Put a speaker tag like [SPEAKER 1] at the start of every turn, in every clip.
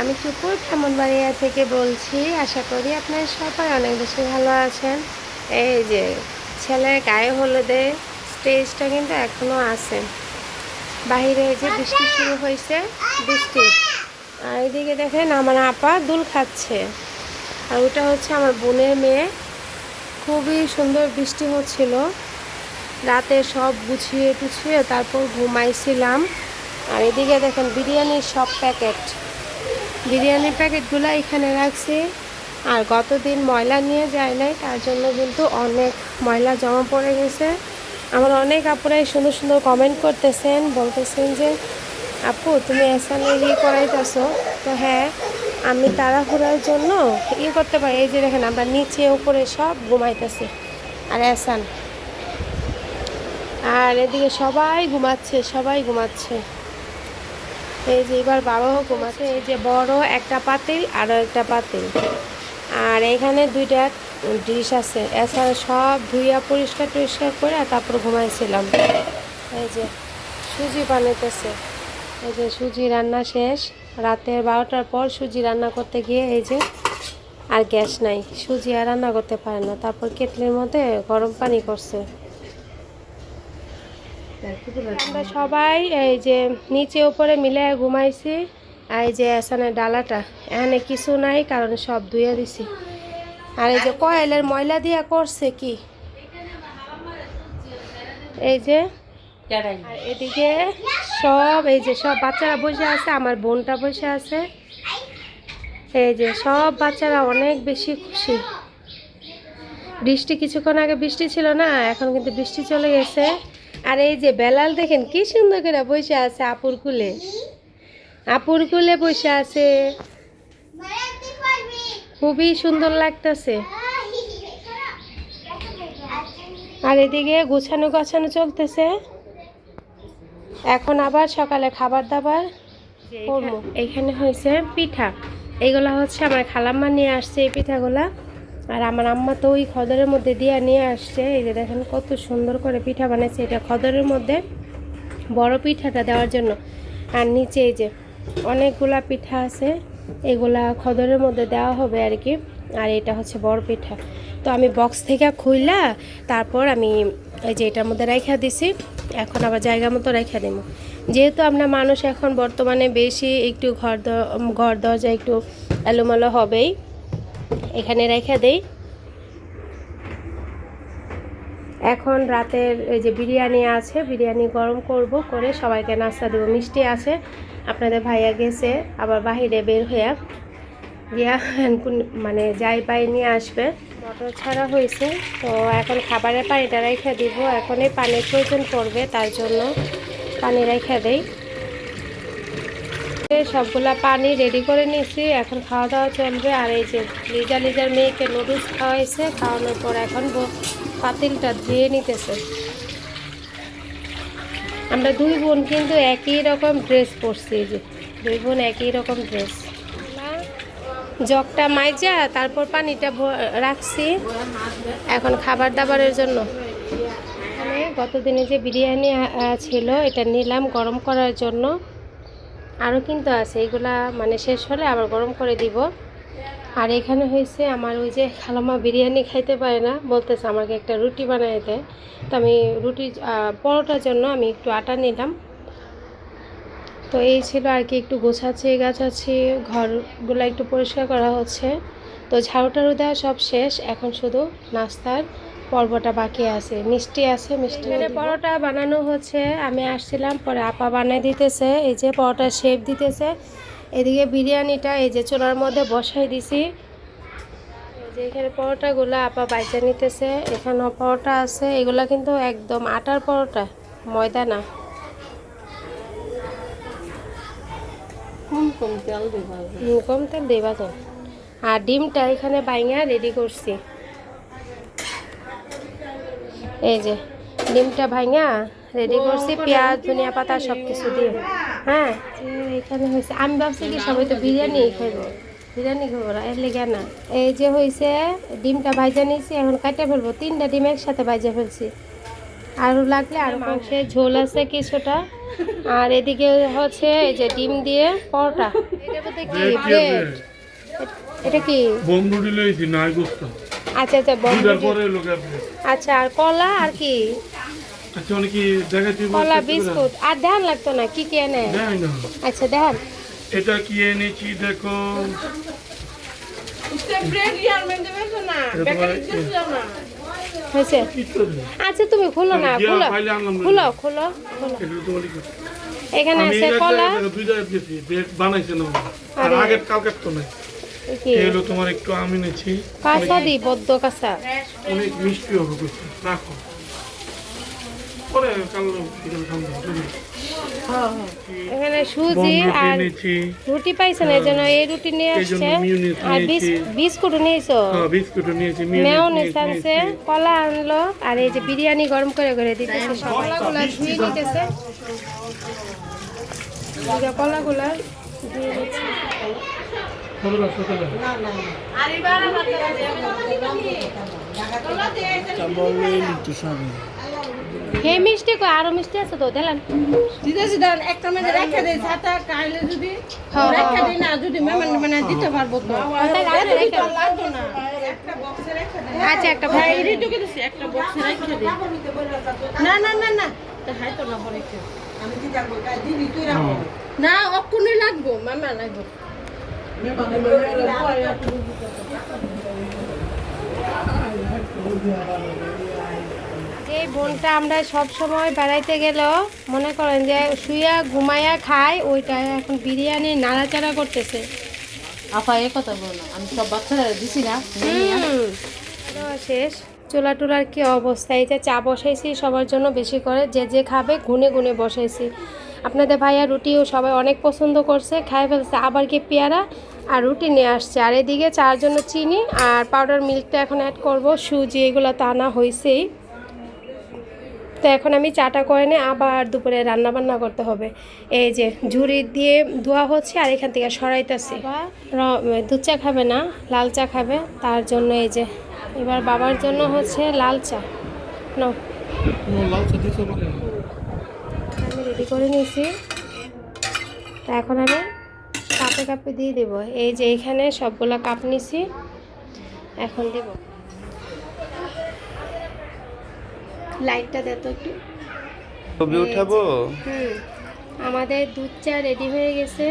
[SPEAKER 1] আমি চুপুর ব্রাহ্মণবাড়িয়া থেকে বলছি। আশা করি আপনারা সবাই অনেক বেশি ভালো আছেন। এই যে, ছেলের গায়ে হলুদে স্টেজটা কিন্তু এখনও আছে। এই যে বৃষ্টি শুরু হয়েছে, বৃষ্টি। আর এদিকে দেখেন, আমার আপা দুল খাচ্ছে। আর ওটা হচ্ছে আমার বোনের মেয়ে। খুবই সুন্দর বৃষ্টি হচ্ছিল। রাতে সব গুছিয়ে টুছিয়ে তারপর ঘুমাইছিলাম। আর এদিকে দেখেন বিরিয়ানির সব প্যাকেট। বিরিয়ানির প্যাকেটগুলো এখানে রাখছি। আর গতদিন ময়লা নিয়ে যায় নাই, তার জন্য কিন্তু অনেক ময়লা জমা পড়ে গেছে। আমার অনেক আপুরাই সুন্দর সুন্দর কমেন্ট করতেছেন, বলতেছেন যে, আপু, তুমি এসানে ইয়ে করাইতেছো। তো হ্যাঁ আমি তাড়াহুড়ার জন্য ইয়ে করতে পারি। এই যে দেখেন আমরা নিচে, উপরে সব ঘুমাইতেছি। আর এসান আর এদিকে সবাই ঘুমাচ্ছে সবাই ঘুমাচ্ছে। এই যে এবার বাবাও ঘুমাচ্ছে, এই যে বড় একটা পাতিল আরও একটা পাতিল। আর এখানে দুইটা ডিশ আছে, এছাড়া সব ধুইয়া পরিষ্কার টরিষ্কার করে তারপর ঘুমাইছিলাম। এই যে সুজি বানাইতেছে। এই যে সুজি রান্না শেষ, রাতের বারোটার পর সুজি রান্না করতে গিয়ে এই যে আর গ্যাস নাই, সুজি আর রান্না করতে পারে না। তারপর কেটলির মধ্যে গরম পানি করছে। আমরা সবাই এই যে নিচে উপরে মিলে ঘুমাইছি আর এই যে এখানে ডালাটা। এখানে কিছু নাই, কারণ সব ধুয়ে দিছি। আর এই যে কয়েলের ময়লা দিয়া করছে কি? এই যে এদিকে সব, এই যে সব বাচ্চারা বসে আছে, আমার বোনটা বসে আছে। এই যে সব বাচ্চারা অনেক বেশি খুশি। বৃষ্টি কিছুক্ষণ আগে বৃষ্টি ছিল না, এখন কিন্তু বৃষ্টি চলে গেছে। আর এই যে বেলাল দেখেন কি সুন্দর করে বসে আছে আপুর কুলে। আপুর কুলে বসে আছে। খুবই সুন্দর লাগতেছে। আর এদিকে গুছানো গাছানো চলতেছে। এখন আবার সকালে খাবার দাবার করব। এখানে হয়েছে পিঠা। এইগুলা হচ্ছে আমার খালাম্মা নিয়ে আসছে এই পিঠাগুলা। আর আমার আম্মা তো ওই খদরের মধ্যে দিয়ে নিয়ে আসছে। এই যে দেখেন কত সুন্দর করে পিঠা বানাইছে এটা খদরের মধ্যে বড় পিঠাটা দেওয়ার জন্য। আর নিচে এই যে অনেকগুলা পিঠা আছে, এগুলা খদরের মধ্যে দেওয়া হবে আর কি। আর এটা হচ্ছে বড় পিঠা। তো আমি বক্স থেকে খুইলা তারপর আমি এই যে এটার মধ্যে রাইখা দিছি, এখন আবার জায়গা মতো রাইখা দিব যেহেতু আমরা মানুষ এখন বর্তমানে বেশি একটু ঘর ঘর দরজা একটু এলোমেলো হবেই এখানে রেখে দেই। এখন রাতের এই যে বিরিয়ানি আছে, বিরিয়ানি গরম করব করে সবাইকে নাস্তা দেবো। মিষ্টি আছে, আপনাদের ভাইয়া গেছে, আবার বাহিরে বের হইয়া গিয়া মানে যাই পাই নিয়ে আসবে। মটর ছাড়া হয়েছে, তো এখন খাবারের পানিটা রেখে দিব। এখন এই পানির প্রয়োজন পড়বে, তার জন্য পানি রেখে দেই। সবগুলা পানি রেডি করে নিয়েছি। এখন খাওয়া দাওয়া চলবে। আর এই যে লিজা, লিজার মেয়েকে নুডলস খাওয়াইছে। খাওয়ানোর পর এখন পাতিলটা ধুয়ে নিতেছে। আমরা দুই বোন কিন্তু একই রকম ড্রেস পরছি যে। দুই বোন একই রকম ড্রেস জগটা মাইজা, তারপর পানিটা রাখছি। এখন খাবার দাবারের জন্য। গতদিনে যে বিরিয়ানি ছিল, এটা নিলাম গরম করার জন্য। আরও কিন্তু আছে, এগুলা মানে শেষ হলে আবার গরম করে দিব। আর এখানে হয়েছে আমার ওই যে খালামা বিরিয়ানি খাইতে পারে না, বলতেছে আমাকে একটা রুটি বানাই দেয় তো আমি রুটি পরোটার জন্য আমি একটু আটা নিলাম। তো এই ছিল আর কি, একটু গোছাচ্ছি, গাছাচ্ছি, ঘরগুলো একটু পরিষ্কার করা হচ্ছে। তো ঝাড়ু দেওয়া সব শেষ, এখন শুধু নাস্তার পর্বটা বাকি আছে মিষ্টি আছে মিষ্টি পরোটা বানানো হচ্ছে আমি আসছিলাম পরে আপা বানিয়ে দিতেছে এই যে পরোটা শেপ দিতেছে। এদিকে বিরিয়ানিটা এই যে চুলার মধ্যে বসাই দিছি। এই যে এখানে পরোটাগুলো আপা বাইচা নিতেছে এখানেও পরোটা আছে এগুলা কিন্তু একদম আটার পরোটা ময়দা না।
[SPEAKER 2] কম তেল দিবা।
[SPEAKER 1] হুম, কম তেল দেবা তো। আর ডিমটা এখানে বাইঙা রেডি করছি। এই যে, ডিমটা ভাঙা রেডি করছি, পেঁয়াজ, ধনিয়া পাতা সব কিছু দিয়ে। হ্যাঁ? এখানে হয়েছে, আমি ভাবছি কি সবাই তো বিরিয়ানি খাইব। বিরিয়ানি খাব এর লেগে না। এই যে হয়েছে, ডিমটা ভাজা নিয়েছি, এখন কাটে ফেলব। তিনটা ডিম একসাথে ভাজা ফেলছি। আরও লাগলে আর মাংসের ঝোল আছে কিছুটা। আর এদিকে হচ্ছে, এই যে ডিম দিয়ে পরোটা। এটার মধ্যে কি ব্রেড এটা কি?
[SPEAKER 3] বোম রুটি লইছি নাই গোস্ত।
[SPEAKER 1] আচ্ছা আচ্ছা
[SPEAKER 3] পরে লোক
[SPEAKER 1] আচ্ছা আর কলা আর কি?
[SPEAKER 3] আচ্ছা কি দেখাচ্ছি
[SPEAKER 1] কলা বিস্কুট। আর ধ্যান লাগতো না? কি কি এনে? আচ্ছা দেখান
[SPEAKER 3] এটা কি এনেছি দেখো?
[SPEAKER 1] আচ্ছা তুমি খুলো না খুলো। খুলো খুলো এখানে আছে কলা।
[SPEAKER 3] বানাইছে না। আগের কালকে তো নাই। তোমার একটু আমি এনেছি।
[SPEAKER 1] কাঁচা দি বদ্ধ কাঁচা।
[SPEAKER 3] অনেক মিষ্টি হবে বুঝছ রাখো। পরে কাল বিকেল
[SPEAKER 1] এখানে সুজি আর রুটি পাইছেন এই জন্য এই রুটি নিয়ে আসছে। আর
[SPEAKER 3] নিয়েছি।
[SPEAKER 1] বিস্কুট নিয়েছো?
[SPEAKER 3] হ্যাঁ বিস্কুটও নিয়েছি
[SPEAKER 1] মেও আনছে কলা আনলো আর এই যে বিরিয়ানি গরম করে করে দিতেছে কলাগুলা ধুয়ে নিতেছে। এই যে কলাগুলা ধুয়ে নিচ্ছে। হে মিষ্টি কই আরও মিষ্টি আছে তো দিলাম
[SPEAKER 2] দিতেছি দাঁড়ান একটা মেজে রেখে দেই ছাতা কাইলে যদি
[SPEAKER 1] হ্যাঁ,
[SPEAKER 2] রেখে
[SPEAKER 1] হ্যাঁ,
[SPEAKER 2] না যদি মানে দিতে পারব তো
[SPEAKER 1] তাই রাখে রেখে
[SPEAKER 2] লাগতো না একটা বক্সে রেখে দেই
[SPEAKER 1] আচ্ছা একটা
[SPEAKER 2] হ্যাঁ
[SPEAKER 1] ভাই
[SPEAKER 2] এটাই দিছি একটা বক্সে রেখে দিই না না না না তা হাই তো না পরে কেউ না অক্ষণই লাগবো মামা লাগবো
[SPEAKER 1] এই বোনটা আমরা সব সময় বেড়াইতে গেলেও মনে করেন যে শুইয়া ঘুমাইয়া খায় ওইটা এখন বিরিয়ানি নাড়াচাড়া করতেছে।
[SPEAKER 2] আপা এ কথা বলো না আমি সব বাচ্চারা দিছি না
[SPEAKER 1] শেষ। চুলা টুলার কি অবস্থা? এই যে চা বসাইছি সবার জন্য বেশি করে। যে যে খাবে গুনে গুনে বসাইছি। আপনাদের ভাইয়া রুটিও সবাই অনেক পছন্দ করছে খাই ফেলছে। আবার কি পেয়ারা? আর রুটি নিয়ে আসছে। আর এদিকে চার জন্য চিনি আর পাউডার মিল্কটা এখন অ্যাড করব। সুজি এগুলো তো আনা হয়েছেই তো এখন আমি চাটা করে নিয়ে আবার দুপুরে রান্না বান্না করতে হবে। এই যে ঝুড়ি দিয়ে ধোয়া হচ্ছে আর এখান থেকে সরাইতেছি। দুধ চা খাবে না লাল চা খাবে। তার জন্য এই যে এবার বাবার জন্য হচ্ছে লাল চা। নাও। আমি রেডি করে নিয়েছি। তা এখন আমি কাপে কাপে দিয়ে দেবো। এই যে এইখানে সবগুলা কাপ নিছি এখন দেব। লাইটটা দে তো একটু।
[SPEAKER 4] ছবি উঠাবো?
[SPEAKER 1] হুম আমাদের দুধ চা রেডি হয়ে গেছে।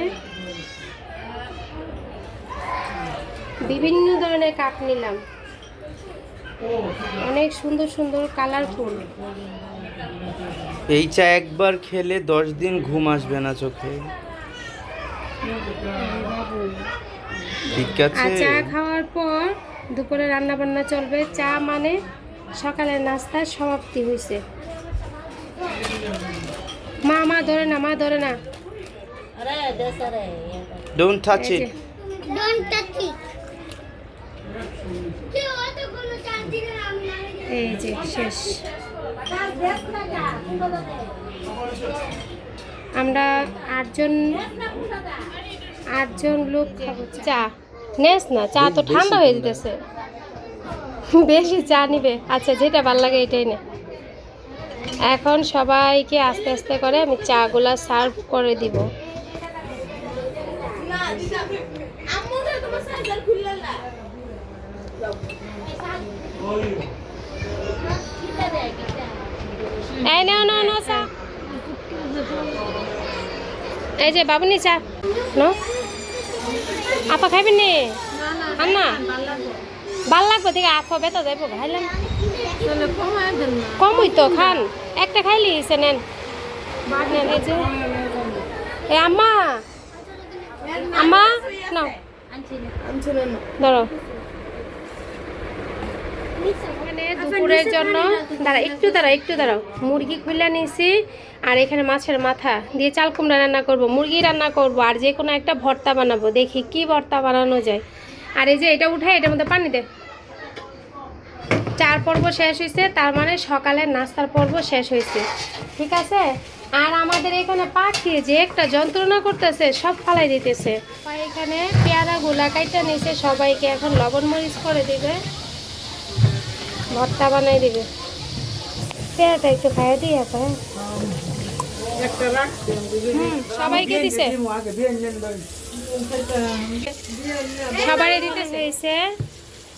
[SPEAKER 1] বিভিন্ন ধরনের কাপ নিলাম। অনেক সুন্দর সুন্দর কালারফুল
[SPEAKER 4] এই চা একবার খেলে দশ দিন ঘুম আসবে না চোখে। ঠিক আছে।
[SPEAKER 1] চা খাওয়ার পর দুপুরে রান্না বান্না চলবে। চা মানে সকালের নাস্তার সমাপ্তি হয়েছে মা মা ধরে না মা ধরে না।
[SPEAKER 4] ডোন্ট টাচ ইট
[SPEAKER 1] এই যে। শেষ। আমরা আটজন আটজন লোক খাব। চা। নেস না চা তো ঠান্ডা হয়ে যেতেছে। বেশি চা নিবে। আচ্ছা যেটা ভালো লাগে এটাই নে। এখন সবাইকে আস্তে আস্তে করে আমি চাগুলা সার্ভ করে দিব। এই নাও নাও নাও চা। এই যে বাবুনি চা। নো? আপা খাইবেন নি? খান না ভালো লাগবে। দেখে আপা বেতা যাইব খাইলাম। কমই তো খান। একটা খাইলি সে নেন। নেন এই যে। এ আম্মা। আম্মা নাও। ধরো এখানে দুপুরের জন্য। দাঁড়া একটু দাঁড়া একটু দাঁড়াও। মুরগি খুলে নিয়েছি আর এখানে মাছের মাথা। দিয়ে চাল কুমড়া রান্না করব মুরগি রান্না করব আর যে কোনো একটা ভর্তা বানাবো। দেখি কি ভর্তা বানানো যায়। আর এই যে এটা উঠাই এটার মধ্যে পানি দে। চার পর্ব শেষ হয়েছে তার মানে সকালের নাস্তার পর্ব শেষ হয়েছে ঠিক আছে? আর আমাদের এখানে পাখি যে একটা যন্ত্রণা করতেছে সব ফালাই দিতেছে। এখানে পেয়ারা গুলা কাইটা নিছে সবাইকে এখন লবণ মরিচ করে দিবে। ভর্তা বানাই দিবে। পেয়ারাটা একটু খাইয়ে দিই আপা সবাইকে দিছে। সবারই দিতে হয়েছে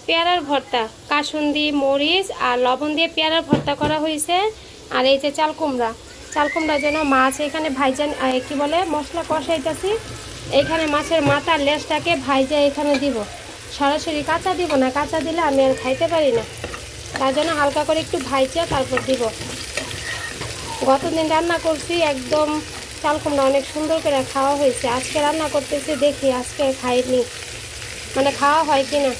[SPEAKER 1] পেয়ারার ভর্তা। কাসুন্দি মরিচ আর লবণ দিয়ে পেয়ারার ভর্তা করা হয়েছে। আর এই যে চাল কুমড়া। চাল কুমড়ার জন্য মাছ এখানে ভাইজান কি বলে মশলা কষাইতেছি। এখানে মাছের মাথার লেজটাকে ভাইজা এখানে দিব। সরাসরি কাঁচা দিব না কাঁচা দিলে আমি আর খাইতে পারি না। তার জন্য হালকা করে একটু ভাইজা তারপর দিব। গতদিন রান্না করছি, একদম চাল কুমড়া অনেক সুন্দর করে খাওয়া হয়েছে। আজকে রান্না করতেছি, দেখি আজকে খাইনি। মানে খাওয়া হয় কি না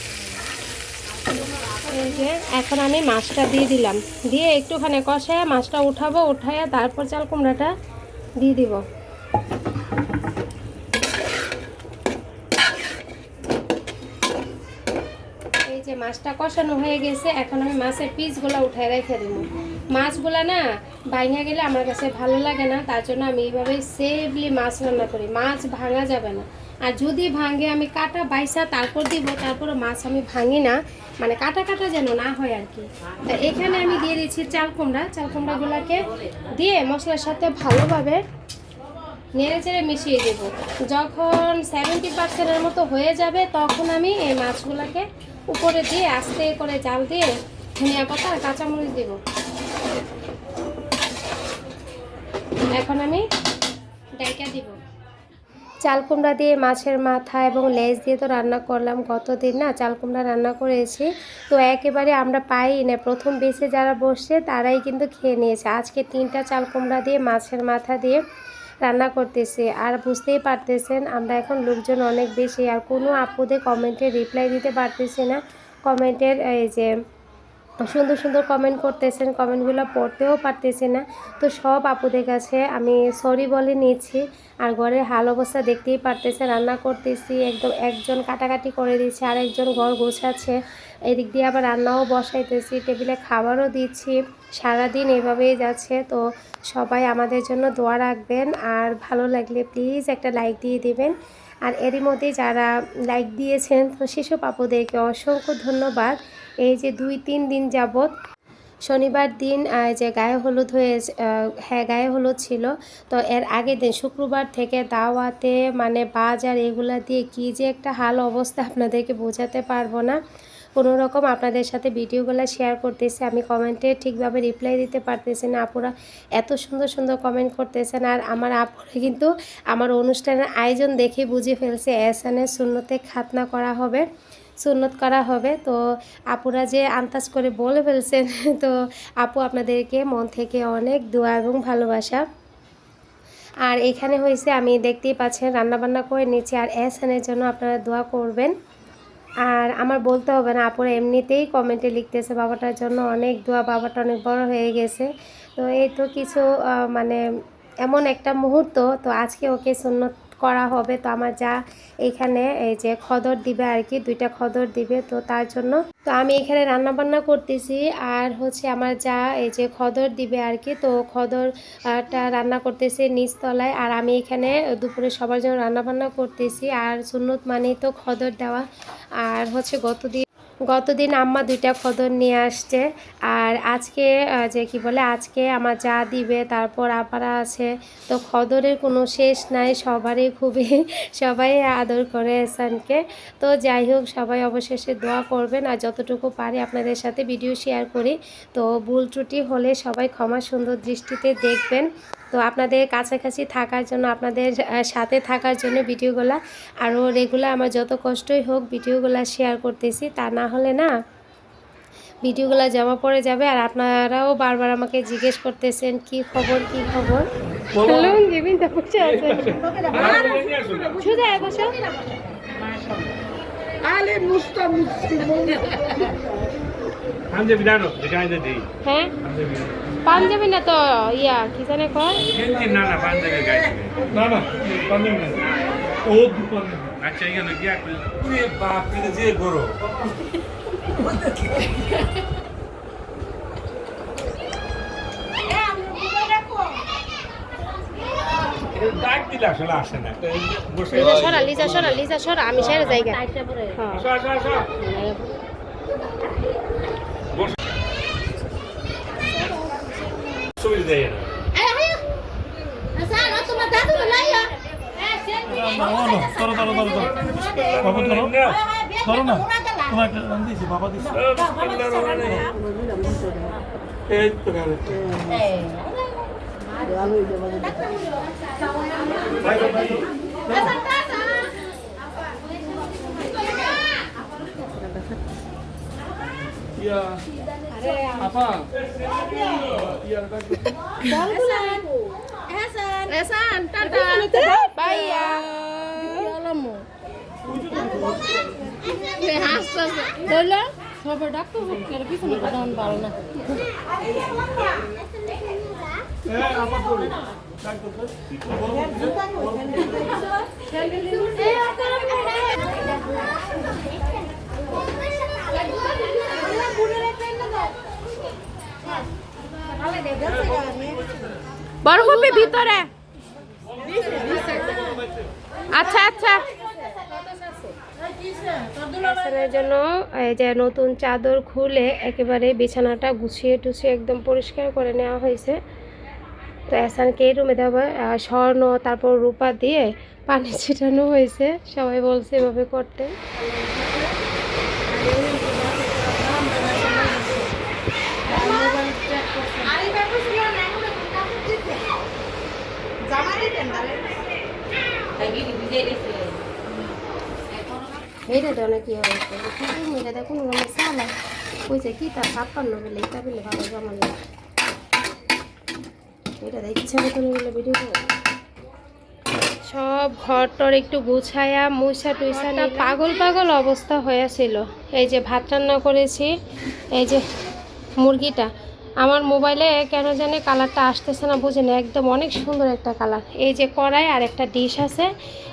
[SPEAKER 1] এখন আমি মাছটা দিয়ে দিলাম। দিয়ে একটুখানি কষায় মাছটা উঠাবো উঠাইয়া তারপর চাল কুমড়াটা দিয়ে দিব। মাছটা কষানো হয়ে গেছে, এখন আমি মাছের পিসগুলো উঠায় রেখে দেবো। মাছগুলা না ভাঙা গেলে আমার কাছে ভালো লাগে না, তার জন্য আমি এইভাবেই সেফলি মাছ রান্না করি। মাছ ভাঙা যাবে না। আর যদি ভাঙে, আমি কাটা বাইসা তারপর দিব তারপরে মাছ আমি ভাঙি না। মানে কাটা কাটা যেন না হয় আর কি। তা এখানে আমি দিয়ে দিচ্ছি চাল কুমড়া। চাল কুমড়াগুলোকে দিয়ে মশলার সাথে ভালোভাবে নেড়ে চেড়ে মিশিয়ে দেব। যখন সেভেন্টি পার্সেন্টের মতো হয়ে যাবে, তখন আমি এই মাছগুলোকে উপরে দিয়ে আস্তে করে জাল দিয়ে ধনিয়া পাতা আর কাঁচামরিচ দেব। এখন আমি ডাইকা দিব। চাল কুমড়া দিয়ে মাছের মাথা এবং লেজ দিয়ে তো রান্না করলাম গতদিন না, চাল কুমড়া রান্না করেছি। তো একেবারে আমরা পাই না, প্রথম বেছে যারা বসছে তারাই কিন্তু খেয়ে নিয়েছে। আজকে তিনটা চাল কুমড়া দিয়ে, মাছের মাথা দিয়ে রান্না করতেছি। আর বুঝতেই পারতেছেন, আমরা এখন লোকজন অনেক বেশি। আর কোনো আপুদের কমেন্টে রিপ্লাই দিতে পারতেছি না। কমেন্টের এই যে সুন্দর সুন্দর কমেন্ট করতেছেন, কমেন্টগুলো পড়তেও পারতেছি না। তো সব আপুদের কাছে আমি সরি বলে নিয়েছি আর ঘরের হাল অবস্থা দেখতেই পারতেছে রান্না করতেছি, একদম একজন কাটাকাটি করে দিচ্ছে আর একজন ঘর গোছাচ্ছে। এদিক দিয়ে আবার রান্নাও বসাইতেছি, টেবিলে খাবারও দিচ্ছি। সারাদিন এভাবেই যাচ্ছে। তো সবাই আমাদের জন্য দোয়া রাখবেন আর ভালো লাগলে প্লিজ একটা লাইক দিয়ে দেবেন। আর এরই মধ্যে যারা লাইক দিয়েছেন, তো সেসব আপুদেরকে অসংখ্য ধন্যবাদ। এই যে দুই তিন দিন যাবত শনিবার দিন যে গায়ে হলুদ হয়ে হ্যাঁ গায়ে হলুদ ছিল, তো এর আগের দিন শুক্রবার থেকে দাওয়াতে মানে বাজার এগুলা দিয়ে কী যে একটা হাল অবস্থা আপনাদেরকে বোঝাতে পারব না। কোনো রকম আপনাদের সাথে ভিডিওগুলো শেয়ার করতেছি, আমি কমেন্টে ঠিকভাবে রিপ্লাই দিতে পারতেছি না, আপুরা এত সুন্দর সুন্দর কমেন্ট করতেছেন আর আমার আপুরা কিন্তু আমার অনুষ্ঠানের আয়োজন দেখে বুঝে ফেলছে এসানের শূন্যতে খাতনা করা হবে, সুন্নত করা হবে, তো আপুরা যে আন্দাজ করে বলে ফেলছেন, তো আপু আপনাদেরকে মন থেকে অনেক দোয়া এবং ভালোবাসা। আর এখানে হয়েছে, আমি দেখতেই পাচ্ছেন রান্নাবান্না করে নিচ্ছি, আর এসানের জন্য আপনারা দোয়া করবেন। আর আমার বলতে হবে না, আপুরা এমনিতেই কমেন্টে লিখতেছে, বাবাটার জন্য অনেক দোয়া, বাবাটা অনেক বড় হয়ে গেছে। তো এই তো কিছু মানে এমন একটা মুহূর্ত, তো আজকে ওকে সুন্নত করা হবে। তো আমার যা এখানে এই যে খদর দিবে আর কি, দুইটা খদর দিবে, তো তার জন্য তো আমি এখানে রান্না বান্না করতেছি। আর হচ্ছে আমার যা এই যে খদর দিবে আর কি, তো খদরটা রান্না করতেছি নিচতলায়। আর আমি এখানে দুপুরে সবার জন্য রান্না বান্না করতেছি। আর সুন্নত মানেই তো খদর দেওয়া। আর হচ্ছে গতদিন গতদিন আম্মা দুইটা খদর নিয়ে আসছে আর আজকে যে কি বলে, আজকে আমার যা দিবে তারপর আপারা আছে। তো খদরের কোনো শেষ নাই, সবারই খুবই, সবাই আদর করে এসানকে তো যাই হোক, সবাই অবশেষে দোয়া করবেন আর যতটুকু পারি আপনাদের সাথে ভিডিও শেয়ার করি। তো ভুল ত্রুটি হলে সবাই ক্ষমা সুন্দর দৃষ্টিতে দেখবেন। তো আপনাদের কাছাকাছি থাকার জন্য আপনাদের সাথে থাকার জন্য ভিডিওগুলো আরও রেগুলার আমার যত কষ্টই হোক ভিডিওগুলো শেয়ার করতেছি তা না হলে না ভিডিওগুলো জমা পড়ে যাবে আর আপনারাও বারবার আমাকে জিজ্ঞেস করতেছেন কি খবর কি খবর লুঙ্গি বিনতে বসে আছে সোজা বসো
[SPEAKER 3] আলে মুস্তা মুস্তি
[SPEAKER 1] হ্যাঁ?
[SPEAKER 5] পাঞ্জাবি।
[SPEAKER 1] না তো ইয়া কি জানে কয়?
[SPEAKER 5] না না পাঞ্জাবি গাইছে।
[SPEAKER 3] না না পাঞ্জাবি না। ও
[SPEAKER 5] আচ্ছা এখানে গিয়া
[SPEAKER 3] বাপ রে যে গরো
[SPEAKER 5] ডাক দিলে আসলে
[SPEAKER 1] হ্যাঁ
[SPEAKER 5] আসো আসো আসো করে দেয় না
[SPEAKER 2] স্যার তোমার দাদু লাইয়া
[SPEAKER 3] ধরো ধরো ধরো ধরো বাবা ধরো ধরো না তোমাকে দিয়েছি বাবা দিয়েছি এই তো গেলে ইয়া আপা ইয়া
[SPEAKER 2] এসান টাটা
[SPEAKER 1] বাইয়া
[SPEAKER 2] হাসতেছে ধরলো সবাই ডাক্তার কেন পিছনে কথা পারো না
[SPEAKER 3] আপা
[SPEAKER 1] বরফপি ভিতরে। আচ্ছা আচ্ছা। জন্য এই যে নতুন চাদর খুলে একেবারে বিছানাটা গুছিয়ে টুছিয়ে একদম পরিষ্কার করে নেওয়া হয়েছে। তো এসানকে রুমে দেওয়া স্বর্ণ, তারপর রূপা দিয়ে পানি ছিটানো হয়েছে। সবাই বলছে এভাবে করতে। মেয়েটা তো অনেক ইয়ে হয়েছে। কিন্তু মেয়েটা দেখুন অনেক সালা কইছে, কি তার ছাপ্পান্ন বেলে এটা বেলে ভালো জমা নেই এটা ইচ্ছা ভিডিও সব ঘর টর একটু গুছায়া, মুছা টুইসা না, পাগল পাগল অবস্থা হয়েছিল। এই যে ভাত রান্না করেছি, এই যে মুরগিটা। আমার মোবাইলে কেন জানি কালারটা আসতেছে না বুঝি না একদম অনেক সুন্দর একটা কালার। এই যে কড়াই আর একটা ডিশ আছে,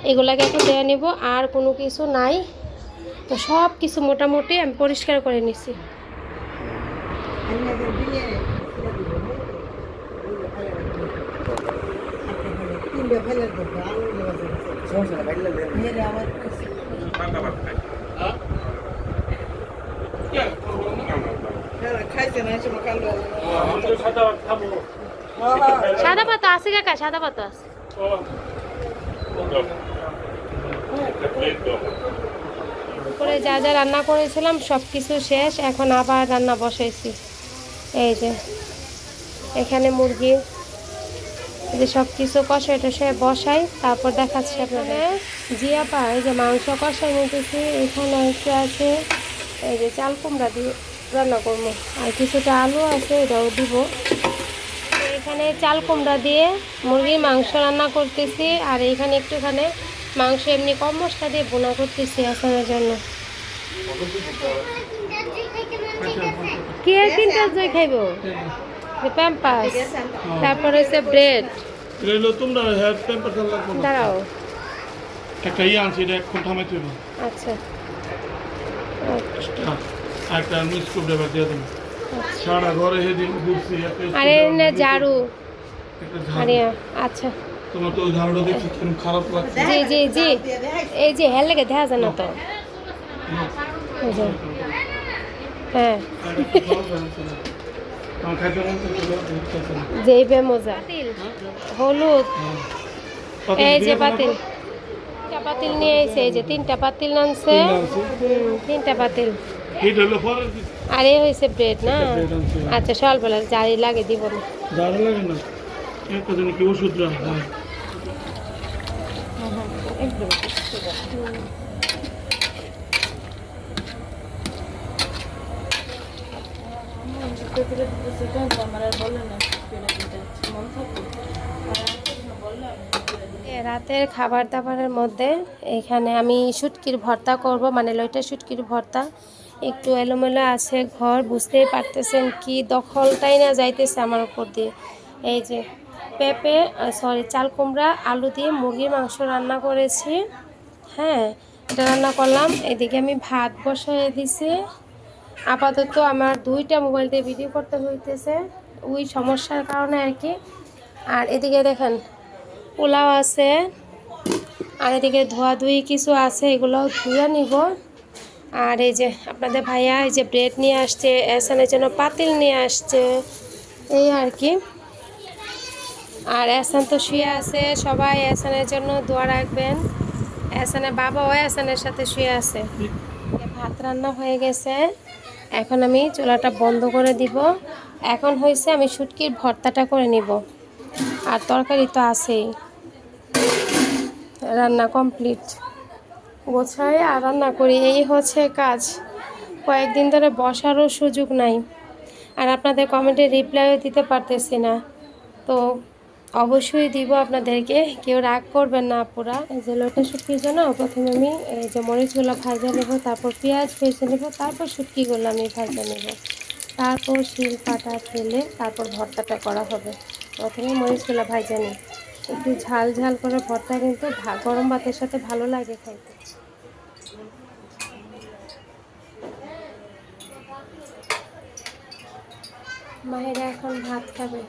[SPEAKER 1] এগুলাকে একটু দেওয়া নিব। আর কোনো কিছু নাই। তো সব কিছু মোটামুটি আমি পরিষ্কার করে নিছি সাদা পাতা আছে কাকা সাদা পাতা আছে করে যা যা রান্না করেছিলাম সব কিছু শেষ। এখন আবার রান্না বসাইছি। এই যে, এখানে মুরগি। যে সব কিছু কষাই টষাই বসাই, তারপর দেখাচ্ছি আপনাদের। জিয়া পা, এই যে মাংস কষাই নিতেছি। এখানে একটু আছে? এই যে চাল কুমড়া দিয়ে রান্না করব। আর কিছুটা আলু আছে, এটাও দিব। এখানে চাল কুমড়া দিয়ে মুরগির মাংস রান্না করতেছি। আর এখানে একটুখানি মাংস এমনি কম মশলা দিয়ে বোনা করতেছি আসানোর জন্য। কি আর তিনটা জয় খাইব? প্যাম্পাস তারপর হচ্ছে ব্রেড
[SPEAKER 3] তোমরা
[SPEAKER 1] দাঁড়াও।
[SPEAKER 3] একটা ইয়ে আনছি এটা এখন থামাইতে হবে।
[SPEAKER 1] আচ্ছা।
[SPEAKER 3] হ্যাঁ, আর একটা মিস করে দিয়ে দেবো সারা ঘরে সেদিন ঘুরছি
[SPEAKER 1] আরে না ঝাড়ু। আরে আচ্ছা।
[SPEAKER 3] তোমার তো ঝাড়ুটা কীরকম খারাপ লাগছে।
[SPEAKER 1] জি জি জি। এই যে হেল দেখা যায় না তো। হ্যাঁ।
[SPEAKER 3] আর একটু খাওয়া যায় না।
[SPEAKER 1] বে মজা। হলুদ।
[SPEAKER 3] হ্যাঁ।
[SPEAKER 1] এই যে
[SPEAKER 3] না
[SPEAKER 1] পাতিল। পাতিল নিয়ে এসে এই যে তিনটা পাতিল আনছে।
[SPEAKER 3] তিনটা
[SPEAKER 1] পাতিল। আর এই হয়েছে ব্রেড না। আচ্ছা সকালবেলা জারি লাগে দিব না।
[SPEAKER 3] ঝাড়ু লাগে না? কি ওষুধ হয়
[SPEAKER 1] রাতের খাবার দাবারের মধ্যে এখানে আমি শুটকির ভর্তা করব মানে লইটা শুটকির ভর্তা। একটু এলোমেলো আছে ঘর, বুঝতেই পারতেছেন কি দখলটাই না যাইতেছে আমার উপর দিয়ে। এই যে পেঁপে সরি চাল কুমড়া, আলু দিয়ে মুরগির মাংস রান্না করেছি। হ্যাঁ এটা রান্না করলাম। এদিকে আমি ভাত বসাই দিছি। আপাতত আমার দুইটা মোবাইল দিয়ে ভিডিও করতে হইতেছে, ওই সমস্যার কারণে আর কি। আর এদিকে দেখেন, পোলাও আছে। আর এদিকে ধোয়াধুয়ি কিছু আছে, এগুলোও ধুয়ে নিব। আর এই যে আপনাদের ভাইয়া এই যে ব্রেড নিয়ে আসছে এসানের জন্য পাতিল নিয়ে আসছে, এই আর কি। আর এহসান তো শুয়ে আছে, সবাই এহসানের জন্য দোয়া রাখবেন। এহসানের বাবাও এহসানের সাথে শুয়ে আছে। ভাত রান্না হয়ে গেছে। এখন আমি চুলাটা বন্ধ করে দিব। এখন হয়েছে আমি শুটকির ভর্তাটা করে নিব। আর তরকারি তো আছেই। রান্না কমপ্লিট। গোছাই আর রান্না করি। এই হচ্ছে কাজ। কয়েকদিন ধরে বসারও সুযোগ নাই। আর আপনাদের কমেন্টে রিপ্লাইও দিতে পারতেছি না। তো অবশ্যই দিব আপনাদেরকে। কেউ রাগ করবেন না আপুরা। এই যে লোটা শুটকির জন্য প্রথমে আমি এই যে মরিচগুলো ভাজা নেব, তারপর পেঁয়াজ ভেজে নেব, তারপর শুটকিগুলো আমি ভাজা নেব। তারপর শিল পাটা ফেলে তারপর ভর্তাটা করা হবে। প্রথমে মরিচগুলো ভাজা নিই। একটু ঝাল ঝাল করে ভর্তা কিন্তু গরম ভাতের সাথে ভালো লাগে খাইতে মায়েরা এখন ভাত খাবে।